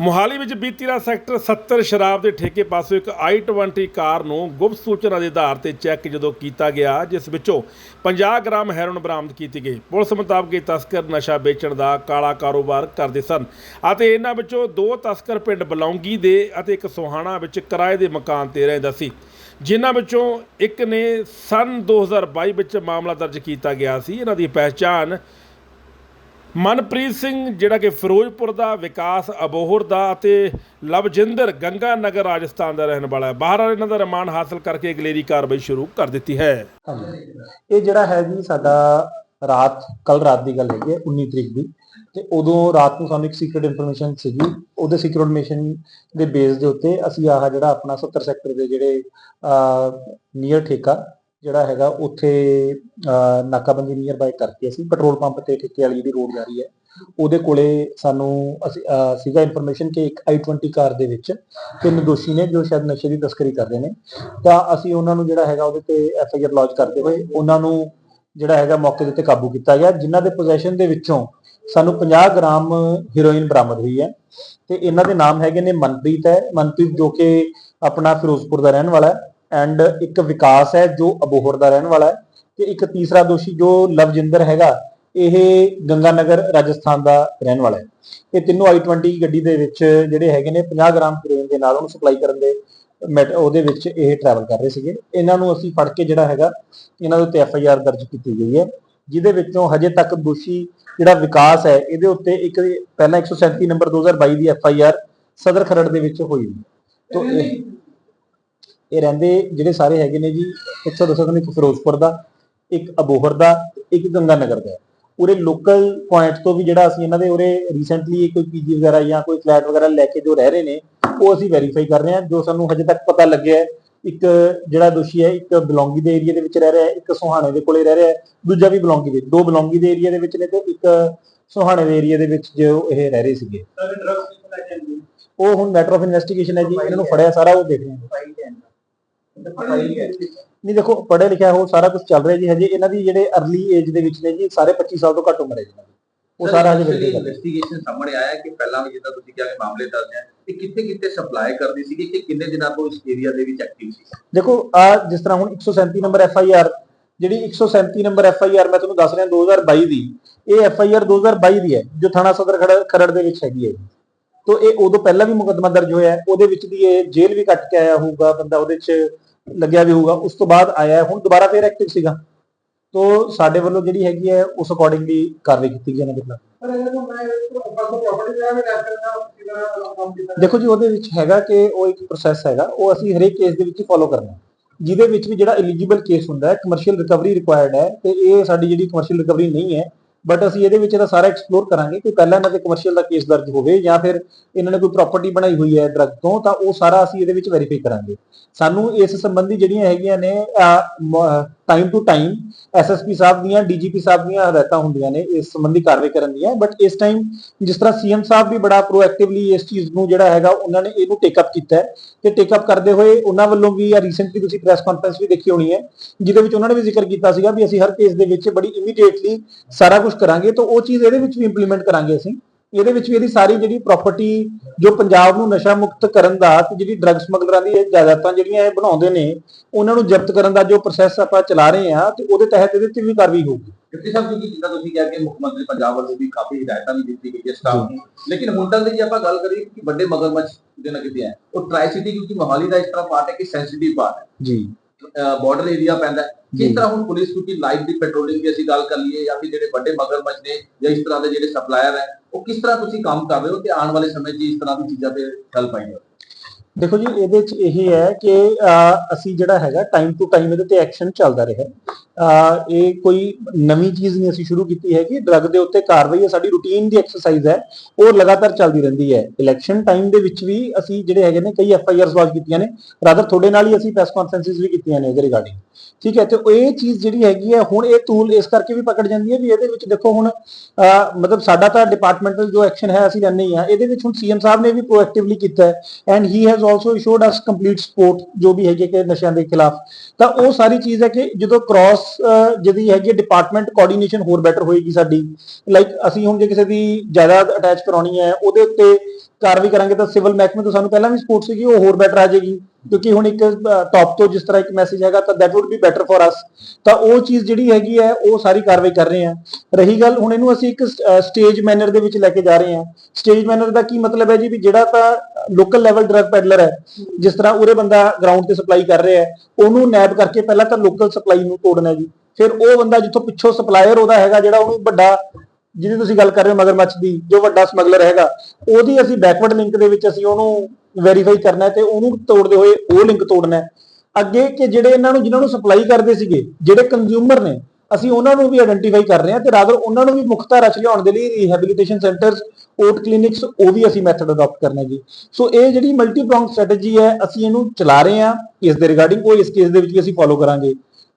ਮੁਹਾਲੀ ਵਿੱਚ ਬੀਤੀ ਰਾਤ ਸੈਕਟਰ 70 ਸ਼ਰਾਬ ਦੇ ਠੇਕੇ ਪਾਸੋਂ ਇੱਕ i20 ਕਾਰ ਨੂੰ ਗੁਪਤ ਸੂਚਨਾ ਦੇ ਆਧਾਰ ਤੇ ਚੈੱਕ ਜਦੋਂ ਕੀਤਾ ਗਿਆ, ਜਿਸ ਵਿੱਚੋਂ 50 ਗ੍ਰਾਮ ਹੈਰੋਇਨ ਬਰਾਮਦ ਕੀਤੀ ਗਈ। ਪੁਲਿਸ ਮੁਤਾਬਕ ਇਹ ਤਸਕਰ ਨਸ਼ਾ ਵੇਚਣ ਦਾ ਕਾਲਾ ਕਾਰੋਬਾਰ ਕਰਦੇ ਸਨ ਅਤੇ ਇਹਨਾਂ ਵਿੱਚੋਂ ਦੋ ਤਸਕਰ ਪਿੰਡ ਬਲੌਂਗੀ ਦੇ ਅਤੇ ਇੱਕ ਸੋਹਾਣਾ ਵਿੱਚ ਕਿਰਾਏ ਦੇ ਮਕਾਨ ਤੇ ਰਹਿੰਦਾ ਸੀ। ਜਿਨ੍ਹਾਂ ਵਿੱਚੋਂ ਇੱਕ ਨੇ ਸਨ 2022 ਵਿੱਚ ਮਾਮਲਾ ਦਰਜ ਕੀਤਾ ਗਿਆ ਸੀ। ਇਹਨਾਂ ਦੀ ਪਹਿਚਾਣ ਮਨਪ੍ਰੀਤ ਸਿੰਘ, ਜਿਹੜਾ ਕਿ ਫਿਰੋਜ਼ਪੁਰ ਦਾ ਵਿਕਾਸ ਅਬੋਹਰ ਦਾ ਅਤੇ ਲਵਜਿੰਦਰ ਗੰਗਾ ਨਗਰ ਰਾਜਸਥਾਨ ਦਾ ਰਹਿਣ ਵਾਲਾ ਹੈ। ਬਾਹਰ ਇਹਨਾਂ ਦਾ ਰਿਮਾਂਡ ਹਾਸਲ ਕਰਕੇ ਅਗਲੇਰੀ ਕਾਰਵਾਈ ਸ਼ੁਰੂ ਕਰ ਦਿੱਤੀ ਹੈ। ਇਹ ਜਿਹੜਾ ਹੈ ਜੀ ਸਾਡਾ ਰਾਤ ਕੱਲ ਰਾਤ ਦੀ ਗੱਲ ਹੈਗੀ ਹੈ 19 ਤਰੀਕ ਦੀ। ਤੇ ਉਦੋਂ ਰਾਤ ਨੂੰ ਸਾਨੂੰ ਇੱਕ ਸੀਕ੍ਰੀਟ ਇਨਫੋਰਮੇਸ਼ਨ ਸੀਗੀ। ਉਹਦੇ ਸੀਕ੍ਰੀਟ ਇਨਫੋਰਮੇਸ਼ਨ ਦੇ ਬੇਸ ਦੇ ਉੱਤੇ ਅਸੀਂ ਆਹ ਜਿਹੜਾ ਆਪਣਾ 70 ਸੈਕਟਰ ਦੇ ਜਿਹੜੇ ਨੀਅਰ ਠੇਕਾ ਜਿਹੜਾ ਹੈਗਾ ਉੱਥੇ ਅਹ, ਨਾਕਾਬੰਦੀ ਨੀਅਰ ਬਾਈ ਕਰਕੇ ਅਸੀਂ। ਪੈਟਰੋਲ ਪੰਪ ਤੇ ਠੇਕੇ ਵਾਲੀ ਜਿਹੜੀ ਰੋਡ ਜਾ ਰਹੀ ਹੈ ਉਹਦੇ ਕੋਲੇ ਸਾਨੂੰ ਸੀਗਾ ਇਨਫੋਰਮੇਸ਼ਨ ਕਿ ਇੱਕ i20 ਕਾਰ ਦੇ ਵਿੱਚ ਤਿੰਨ ਦੋਸ਼ੀ ਨੇ ਜੋ ਸ਼ਾਇਦ ਨਸ਼ੇ ਦੀ ਤਸਕਰੀ ਕਰਦੇ ਨੇ। ਤਾਂ ਅਸੀਂ ਉਹਨਾਂ ਨੂੰ ਜਿਹੜਾ ਹੈਗਾ ਉਹਦੇ ਤੇ ਐਫ ਆਈ ਆਰ ਲੌਂਚ ਕਰਦੇ ਹੋਏ ਉਹਨਾਂ ਨੂੰ ਜਿਹੜਾ ਹੈਗਾ ਮੌਕੇ ਦੇ ਉੱਤੇ ਕਾਬੂ ਕੀਤਾ ਗਿਆ ਜਿਨ੍ਹਾਂ ਦੇ ਪੋਜੈਸ਼ਨ ਦੇ ਵਿੱਚੋਂ ਸਾਨੂੰ 50 ਗ੍ਰਾਮ ਹੀਰੋਇਨ ਬਰਾਮਦ ਹੋਈ ਹੈ। ਤੇ ਇਹਨਾਂ ਦੇ ਨਾਮ ਹੈਗੇ ਨੇ ਮਨਪ੍ਰੀਤ ਹੈ। ਮਨਪ੍ਰੀਤ ਜੋ ਕਿ ਆਪਣਾ ਫਿਰੋਜ਼ਪੁਰ ਦਾ ਰਹਿਣ ਵਾਲਾ ਹੈ। ਐਂਡ ਇੱਕ ਵਿਕਾਸ ਹੈ ਜੋ ਅਬੋਹਰ ਦਾ ਰਹਿਣ ਵਾਲਾ ਹੈ ਤੇ ਇੱਕ ਤੀਸਰਾ ਦੋਸ਼ੀ ਜੋ ਲਵਜਿੰਦਰ ਹੈਗਾ ਇਹ ਗੰਗਾਨਗਰ ਰਾਜਸਥਾਨ ਦਾ ਰਹਿਣ ਵਾਲਾ ਹੈ। ਇਹ ਤਿੰਨੋਂ i20 ਗੱਡੀ ਦੇ ਵਿੱਚ ਜਿਹੜੇ ਹੈਗੇ ਨੇ 50 ਗ੍ਰਾਮ ਹੀਰੋਇਨ ਦੇ ਨਾਲ ਉਹਨੂੰ ਸਪਲਾਈ ਕਰਨ ਦੇ ਮੈਟ- ਉਹਦੇ ਵਿੱਚ ਇਹ ਟਰੈਵਲ ਕਰ ਰਹੇ ਸੀਗੇ। ਇਹਨਾਂ ਨੂੰ ਅਸੀਂ ਫੜ ਕੇ ਜਿਹੜਾ ਹੈਗਾ ਇਹਨਾਂ ਦੇ ਉੱਤੇ ਐਫ ਆਈ ਆਰ ਦਰਜ ਕੀਤੀ ਗਈ ਹੈ ਜਿਹਦੇ ਵਿੱਚੋਂ ਹਜੇ ਤੱਕ ਦੋਸ਼ੀ ਜਿਹੜਾ ਵਿਕਾਸ ਹੈ ਇਹਦੇ ਉੱਤੇ ਇੱਕ ਪਹਿਲਾਂ 137 number 2022 the F I R Sadar Kharar ਦੇ ਵਿੱਚ ਹੋਈ ਹੈ। ਤੋਂ ਇਹ ਰਹਿੰਦੇ ਜਿਹੜੇ ਸਾਰੇ ਹੈਗੇ ਨੇ ਜੀ ਇੱਕ ਤਾਂ ਇੱਕ ਫਿਰੋਜ਼ਪੁਰ ਦਾ, ਇੱਕ ਅਬੋਹਰ ਦਾ, ਇੱਕ ਗੰਗਾਨਗਰ ਦਾ। ਉਰੇ ਲੋਕਲ ਪੁਆਇੰਟ ਤੋਂ ਵੀ ਜਿਹੜਾ ਅਸੀਂ ਇਹਨਾਂ ਦੇ ਉਰੇ ਰੀਸੈਂਟਲੀ ਕੋਈ ਪੀਜੀ ਵਗੈਰਾ ਜਾਂ ਕੋਈ ਫਲੈਟ ਵਗੈਰਾ ਲੈ ਕੇ ਜੋ ਰਹਿ ਰਹੇ ਨੇ, ਉਹ ਅਸੀਂ ਵੈਰੀਫਾਈ ਕਰ ਰਹੇ ਹਾਂ, ਜੋ ਸਾਨੂੰ ਹਜੇ ਤੱਕ ਪਤਾ ਲੱਗਿਆ ਇੱਕ ਜਿਹੜਾ ਦੋਸ਼ੀ ਹੈ, ਇੱਕ ਬਲੌਂਗੀ ਦੇ ਏਰੀਆ ਦੇ ਵਿੱਚ ਰਹਿ ਰਿਹਾ ਹੈ, ਇੱਕ ਸੋਹਾਣੇ ਦੇ ਕੋਲੇ ਰਹਿ ਰਿਹਾ ਹੈ, ਦੂਜਾ ਵੀ ਬਲੌਂਗੀ ਦੇ, ਦੋ ਬਲੌਂਗੀ ਦੇ ਏਰੀਆ ਦੇ ਵਿੱਚ ਨੇ ਤੇ ਇੱਕ ਸੋਹਾਣੇ ਦੇ ਏਰੀਆ ਦੇ ਵਿੱਚ ਜੋ ਇਹ ਰਹਿ ਰਹੇ ਸੀਗੇ। ਉਹ ਹੁਣ ਮੈਟਰ ਆਫ ਇਨਵੈਸਟੀਗੇਸ਼ਨ ਹੈ ਜੀ ਇਹਨਾਂ ਨੂੰ ਫੜਿਆ ਸਾਰਾ ਉਹ ਦੇਖ ਰਹੇ ਹਾਂ। ਨਹੀਂ ਦੇਖੋ ਪੜ੍ਹੇ ਲਿਖਿਆ ਹੋ ਸਾਰਾ ਕੁਝ ਚੱਲ ਰਿਹਾ ਜੀ ਹਜੇ ਇਹਨਾਂ ਦੀ ਜਿਹੜੇ ਅਰਲੀ ਏਜ ਦੇ ਵਿੱਚ ਨੇ ਜੀ ਸਾਰੇ 25 ਸਾਲ ਤੋਂ ਘੱਟ ਉਮਰ ਹੈ ਜੀ। ਉਹ ਸਾਰਾ ਹਜੇ ਵੇਖਦੇ ਇਨਵੈਸਟੀਗੇਸ਼ਨ ਸਾਹਮਣੇ ਆਇਆ ਕਿ ਪਹਿਲਾਂ ਵੀ ਜਿੱਦਾਂ ਤੁਸੀਂ ਕਿਹਾ ਕਿ ਮਾਮਲੇ ਦਰਜ ਹੈ ਤੇ ਕਿੱਥੇ ਕਿੱਥੇ ਸਪਲਾਈ ਕਰਦੀ ਸੀਗੀ ਕਿ ਕਿੰਨੇ ਦਿਨਾਂ ਤੋਂ ਇਸ ਏਰੀਆ ਦੇ ਵਿੱਚ ਐਕਟਿਵ ਸੀ? ਦੇਖੋ ਆ ਜਿਸ ਤਰ੍ਹਾਂ ਹੁਣ 137 ਨੰਬਰ ਐਫ ਆਈ ਆਰ ਜਿਹੜੀ 137 ਨੰਬਰ ਐਫ ਆਈ ਆਰ ਮੈਂ ਤੁਹਾਨੂੰ ਦੱਸ ਰਿਹਾ 2022 ਦੀ ਇਹ ਐਫ ਆਈ ਆਰ 2022 ਦੀ ਹੈ ਜੋ ਥਾਣਾ ਸਦਰ ਖਰੜ- ਦੇ ਵਿੱਚ ਹੈਗੀ ਹੈ ਤੋਂ ਇਹ ਉਦੋਂ ਪਹਿਲਾਂ ਵੀ ਮੁਕੱਦਮਾ ਦਰਜ ਹੋਇਆ ਉਹਦੇ ਵਿੱਚ ਦੀ ਇਹ ਜੇਲ੍ਹ ਵੀ ਕੱਟ ਕੇ ਆਇਆ ਹੋਊਗਾ ਬੰਦਾ ਉਹਦੇ 'ਚ ਲੱਗਿਆ ਵੀ ਹੋਊਗਾ ਉਸ ਤੋਂ ਬਾਅਦ ਆਇਆ ਹੁਣ ਦੁਬਾਰਾ ਫੇਰ ਐਕਟਿਵ ਸੀਗਾ। ਤੋਂ ਸਾਡੇ ਵੱਲੋਂ ਜਿਹੜੀ ਹੈਗੀ ਹੈ ਉਸ ਅਕੋਰਡਿੰਗਲੀ ਕਾਰਵਾਈ ਕੀਤੀ ਗਈ ਇਹਨਾਂ ਦੇ ਖਿਲਾਫ। ਦੇਖੋ ਜੀ ਉਹਦੇ ਵਿੱਚ ਹੈਗਾ ਕਿ ਉਹ ਇੱਕ ਪ੍ਰੋਸੈਸ ਹੈਗਾ ਉਹ ਅਸੀਂ ਹਰੇਕ ਕੇਸ ਦੇ ਵਿੱਚ ਫੋਲੋ ਕਰਨਾ। ਜਿਹਦੇ ਵਿੱਚ ਵੀ ਜਿਹੜਾ ਐਲੀਜੀਬਲ ਕੇਸ ਹੁੰਦਾ ਹੈ ਕਮਰਸ਼ੀਅਲ ਰਿਕਵਰੀ ਰਿਕੁਆਇਰਡ ਹੈ ਤੇ ਇਹ ਸਾਡੀ ਜਿਹੜੀ ਕਮਰਸ਼ੀਅਲ ਰਿਕਵਰੀ ਨਹੀਂ ਹੈ ਬਟ ਅਸੀਂ ਇਹਦੇ ਵਿੱਚ ਇਹਦਾ ਸਾਰਾ ਐਕਸਪਲੋਰ ਕਰਾਂਗੇ ਕਿ ਪਹਿਲਾਂ ਇਹਨਾਂ ਤੇ ਕਮਰਸ਼ੀਅਲ ਦਾ ਕੇਸ ਦਰਜ ਹੋਵੇ ਜਾਂ ਫਿਰ ਇਹਨਾਂ ਨੇ ਕੋਈ ਪ੍ਰਾਪਰਟੀ ਬਣਾਈ ਹੋਈ ਹੈ ਡਰਗ ਤੋਂ, ਤਾਂ ਉਹ ਸਾਰਾ ਅਸੀਂ ਇਹਦੇ ਵਿੱਚ ਵੈਰੀਫਾਈ ਕਰਾਂਗੇ। ਸਾਨੂੰ ਇਸ ਸੰਬੰਧੀ ਜਿਹੜੀਆਂ ਹੈਗੀਆਂ ਨੇ ਟਾਈਮ ਟੂ ਟਾਈਮ ਐਸਐਸਪੀ ਸਾਹਿਬ ਦੀਆਂ ਡੀਜੀਪੀ ਸਾਹਿਬ ਦੀਆਂ ਹਦਾਇਤਾਂ ਹੁੰਦੀਆਂ ਨੇ ਇਸ ਸੰਬੰਧੀ ਕਾਰਵਾਈ ਕਰਨ ਦੀਆਂ। ਬਟ ਇਸ ਟਾਈਮ ਜਿਸ ਤਰ੍ਹਾਂ ਸੀਐਮ ਸਾਹਿਬ ਵੀ ਬੜਾ ਪ੍ਰੋਐਕਟਿਵਲੀ ਇਸ ਚੀਜ਼ ਨੂੰ ਜਿਹੜਾ ਹੈਗਾ, ਉਹਨਾਂ ਨੇ ਇਹਨੂੰ ਟੇਕ ਅਪ ਕੀਤਾ ਹੈ। ਤੇ ਟੇਕ ਅਪ ਕਰਦੇ ਹੋਏ ਉਹਨਾਂ ਵੱਲੋਂ ਵੀ ਆ ਰੀਸੈਂਟਲੀ ਤੁਸੀਂ ਪ੍ਰੈਸ ਕਾਨਫਰੰਸ ਵੀ ਦੇਖੀ ਹੋਣੀ ਹੈ, ਜਿਹਦੇ ਵਿੱਚ ਉਹਨਾਂ ਨੇ ਵੀ ਜ਼ਿਕਰ ਕੀਤਾ ਸੀਗਾ ਵੀ ਅਸੀਂ ਹਰ ਕੇਸ ਦੇ ਵਿੱਚ ਬੜੀ ਇਮੀਡੀਏਟਲੀ ਸਾਰਾ ਕੁਝ ਕਰਾਂਗੇ ਤਾਂ ਉਹ ਚੀਜ਼ ਇਹਦੇ ਵਿੱਚ ਵੀ ਇੰਪਲੀਮੈਂਟ ਕਰਾਂਗੇ ਅਸੀਂ। ਇਹਦੇ ਵਿੱਚ ਵੀ ਇਹਦੀ ਸਾਰੀ ਜਿਹੜੀ ਪ੍ਰਾਪਰਟੀ ਜੋ ਪੰਜਾਬ ਨੂੰ ਨਸ਼ਾ ਮੁਕਤ ਕਰਨ ਦਾ ਤੇ ਜਿਹੜੀ ਡਰੱਗ ਸਮਗਲਰਾਂ ਦੀ ਇਹ ਜਾਇਦਾਦਾਂ ਜਿਹੜੀਆਂ ਇਹ ਬਣਾਉਂਦੇ ਨੇ ਉਹਨਾਂ ਨੂੰ ਜ਼ਬਤ ਕਰਨ ਦਾ ਜੋ ਪ੍ਰੋਸੈਸ ਆਪਾਂ ਚਲਾ ਰਹੇ ਹਾਂ ਤੇ ਉਹਦੇ ਤਹਿਤ ਇਹਦੇ ਤੇ ਵੀ ਕਾਰਵਾਈ ਹੋਊਗੀ। ਡਿਪਟੀ ਸਾਹਿਬ ਕਿਉਂਕਿ ਜਿੱਦਾਂ ਤੁਸੀਂ ਕਿਹਾ ਕਿ ਮੁੱਖ ਮੰਤਰੀ ਪੰਜਾਬ ਵੱਲੋਂ ਵੀ ਕਾਫੀ ਹਦਾਇਤਾਂ ਵੀ ਦਿੱਤੀ ਗਈ ਹੈ ਸਟਾਫ ਨੂੰ। ਲੇਕਿਨ ਹੁਣ ਤੱਕ ਦੀ ਜੇ ਆਪਾਂ ਗੱਲ ਕਰੀਏ ਕਿ ਵੱਡੇ ਮਗਰਮੱਛ ਨਾ ਕਿਤੇ ਹੈ ਉਹ ਟ੍ਰਾਈ ਸਿਟੀ ਕਿਉਂਕਿ ਮੋਹਾਲੀ ਦਾ ਇਸ ਤਰ੍ਹਾਂ ਪਾਰਟ ਹੈ ਕਿ ਸੈਂਸਿਟਿਵ ਪਾਰਟ ਹੈ। ਜੀ। ਬਾਰਡਰ ਏਰੀਆ ਪੈਂਦਾ। ਕਿਸ ਤਰ੍ਹਾਂ ਹੁਣ ਪੁਲਿਸ ਕਿਉਂਕਿ ਲਾਈਵ ਦੀ ਪੈਟਰੋਲਿੰਗ ਦੀ ਅਸੀਂ ਗੱਲ ਕਰ ਲਈਏ ਜਾਂ ਫਿਰ ਜਿਹੜੇ ਵੱਡੇ ਮਗਰਮੱਛ ਨੇ ਜਾਂ ਇਸ ਤਰ੍ਹਾਂ ਦੇ ਜਿਹੜੇ ਸਪਲਾਇਰ ਹੈ ਉਹ ਕਿਸ ਤਰ੍ਹਾਂ ਤੁਸੀਂ ਕੰਮ ਕਰ ਰਹੇ ਹੋ ਤੇ ਆਉਣ ਵਾਲੇ ਸਮੇਂ 'ਚ ਇਸ ਤਰ੍ਹਾਂ ਦੀ ਚੀਜ਼ਾਂ ਤੇ ਚੱਲ ਪਾਏਗਾ ਦੇਖੋ ਜੀ, ਇਹਦੇ ਚ ਇਹੀ ਹੈ ਕਿ ਅਸੀਂ ਜਿਹੜਾ ਹੈਗਾ ਟਾਈਮ ਟੂ ਟਾਈਮ ਇਹਦੇ ਤੇ ਐਕਸ਼ਨ ਚੱਲਦਾ ਰਿਹਾ। ਇਹ ਕੋਈ ਨਵੀਂ ਚੀਜ਼ ਨਹੀਂ ਅਸੀਂ ਸ਼ੁਰੂ ਕੀਤੀ ਹੈ ਕਿ ਡਰੱਗ ਦੇ ਉੱਤੇ ਕਾਰਵਾਈ ਹੈ, ਸਾਡੀ ਰੂਟੀਨ ਦੀ ਐਕਸਰਸਾਈਜ਼ ਹੈ। ਉਹ ਲਗਾਤਾਰ ਚੱਲਦੀ ਰਹਿੰਦੀ ਹੈ। ਇਲੈਕਸ਼ਨ ਟਾਈਮ ਦੇ ਵਿੱਚ ਵੀ ਅਸੀਂ ਜਿਹੜੇ ਹੈਗੇ ਨੇ, ਕਈ ਐਫ ਆਈ ਆਰਸ ਲੌਂਚ ਕੀਤੀਆਂ ਨੇ। ਰਾਦਰ ਤੁਹਾਡੇ ਨਾਲ ਹੀ ਅਸੀਂ ਪ੍ਰੈਸ ਕਾਨਫਰੰਸਿਸ ਵੀ ਕੀਤੀਆਂ ਨੇ ਇਹਦੇ ਰਿਗਾਰਡਿੰਗ ਠੀਕ ਹੈ, ਤੇ ਇਹ ਚੀਜ਼ ਜਿਹੜੀ ਹੈਗੀ ਹੈ, ਹੁਣ ਇਹ ਟੂਲ ਇਸ ਕਰਕੇ ਵੀ ਪਕੜ ਜਾਂਦੀ ਹੈ ਵੀ ਇਹਦੇ ਵਿੱਚ ਦੇਖੋ ਹੁਣ ਮਤਲਬ ਸਾਡਾ ਤਾਂ ਡਿਪਾਰਟਮੈਂਟਲ ਜੋ ਐਕਸ਼ਨ ਹੈ, ਅਸੀਂ ਲੈਣੇ ਹੀ ਆ ਇਹਦੇ ਵਿੱਚ ਹੁਣ ਸੀਐਮ ਸਾਹਿਬ ਨੇ ਵੀ ਪ੍ਰੋਐਕਟਿਵਲੀ ਕੀਤਾ ਹੈ। And he has also ensured us complete support ਜੋ ਵੀ ਹੈਗੇ ਕਿ ਨਸ਼ਿਆਂ ਦੇ ਖਿਲਾਫ। ਤਾਂ ਉਹ ਸਾਰੀ ਚੀਜ਼ ਹੈ ਕਿ ਜਦੋਂ ਕ੍ਰਾਸ ਜਿਹਦੀ ਹੈਗੀ ਡਿਪਾਰਟਮੈਂਟ ਕੋਆਰਡੀਨੇਸ਼ਨ ਹੋਰ ਬੈਟਰ ਹੋਏਗੀ ਸਾਡੀ। ਲਾਈਕ ਅਸੀਂ ਹੁਣ ਜੇ ਕਿਸੇ ਦੀ ਜਾਇਦਾਦ ਅਟੈਚ ਕਰਾਉਣੀ ਹੈ, ਉਹਦੇ ਉੱਤੇ ਕਾਰਵਾਈ ਕਰਾਂਗੇ ਤਾਂ ਸਿਵਲ ਮਹਿਕਮੇ ਤੋਂ ਸਾਨੂੰ ਪਹਿਲਾਂ ਵੀ ਸਪੋਰਟ ਸੀਗੀ, ਉਹ ਹੋਰ ਬੈਟਰ ਆ ਜਾਏਗੀ। ਕਿਉਂਕਿ ਹੁਣ ਇੱਕ ਟੌਪ ਤੋਂ ਜਿਸ ਤਰ੍ਹਾਂ ਇੱਕ ਮੈਸੇਜ ਹੈਗਾ, ਤਾਂ that would be better for us. ਤਾਂ ਉਹ ਚੀਜ਼ ਜਿਹੜੀ ਹੈਗੀ ਹੈ, ਉਹ ਸਾਰੀ ਕਾਰਵਾਈ ਕਰ ਰਹੇ ਆ ਰਹੀ ਗੱਲ, ਹੁਣ ਇਹਨੂੰ ਅਸੀਂ ਇੱਕ ਸਟੇਜ ਮੈਨਰ ਦੇ ਵਿੱਚ ਲੈ ਕੇ ਜਾ ਰਹੇ ਹਾਂ। ਸਟੇਜ ਮੈਨਰ ਦਾ ਕੀ ਮਤਲਬ ਹੈ ਜੀ? ਵੀ ਜਿਹੜਾ ਤਾਂ ਲੋਕਲ ਲੈਵਲ ਡਰਗ ਪੈਡਲਰ ਹੈ, ਜਿਸ ਤਰ੍ਹਾਂ ਉਰੇ ਬੰਦਾ ਗਰਾਊਂਡ ਤੇ ਸਪਲਾਈ ਕਰ ਰਿਹਾ ਹੈ, ਉਹਨੂੰ ਨੈਬ ਕਰਕੇ ਪਹਿਲਾਂ ਤਾਂ ਲੋਕਲ ਸਪਲਾਈ ਨੂੰ ਤੋੜਨਾ ਜੀ। ਫਿਰ ਉਹ ਬੰਦਾ ਜਿੱਥੋਂ ਪਿੱਛੋਂ ਸਪਲਾਇਰ ਉਹਦਾ ਹੈਗਾ, ਜਿਹੜਾ ਉਹਨੂੰ ਵੱਡਾ, ਜਿਹਦੀ ਤੁਸੀਂ ਗੱਲ ਕਰ ਰਹੇ ਹੋ ਮਗਰਮੱਛ ਦੀ, ਜੋ ਵੱਡਾ ਸਮਗਲਰ ਹੈਗਾ, ਉਹਦੀ ਅਸੀਂ ਬੈਕਵਰਡ ਲਿੰਕ ਦੇ ਵਿੱਚ ਅਸੀਂ ਉਹਨੂੰ ਵੈਰੀਫਾਈ ਕਰਨਾ ਹੈ ਤੇ ਉਹਨੂੰ ਤੋੜਦੇ ਹੋਏ ਉਹ ਲਿੰਕ ਤੋੜਨਾ ਅੱਗੇ ਕਿ ਜਿਹੜੇ ਇਹਨਾਂ ਨੂੰ, ਜਿਨ੍ਹਾਂ ਨੂੰ ਸਪਲਾਈ ਕਰਦੇ ਸੀਗੇ, ਜਿਹੜੇ ਕੰਜ਼ਿਊਮਰ ਨੇ, ਅਸੀਂ ਉਹਨਾਂ ਨੂੰ ਵੀ ਆਇਡੈਂਟੀਫਾਈ ਕਰ ਰਹੇ ਹਾਂ ਤੇ ਰਾਦਰ ਉਹਨਾਂ ਨੂੰ ਵੀ ਮੁੱਖ ਧਾਰਾ ਲਿਆਉਣ ਦੇ ਲਈ ਰੀਹੈਬਿਲਿਟੇਸ਼ਨ ਸੈਂਟਰਸ ਓਟ ਕਲੀਨਿਕਸ ਉਹ ਵੀ ਅਸੀਂ ਮੈਥਡ ਅਡਾਪਟ ਕਰਨਾ ਜੀ। ਸੋ ਇਹ ਜਿਹੜੀ ਮਲਟੀ ਪ੍ਰੋਂਗ ਸਟ੍ਰੈਟਜੀ ਹੈ, ਅਸੀਂ ਇਹਨੂੰ ਚਲਾ ਰਹੇ ਹਾਂ। ਇਸ ਦੇ ਰਿਗਾਰਡਿੰਗ ਉਹ ਇਸ ਕੇਸ ਦੇ ਵਿੱਚ ਵੀ ਅਸੀਂ ਫੋਲੋ ਕਰਾਂਗੇ।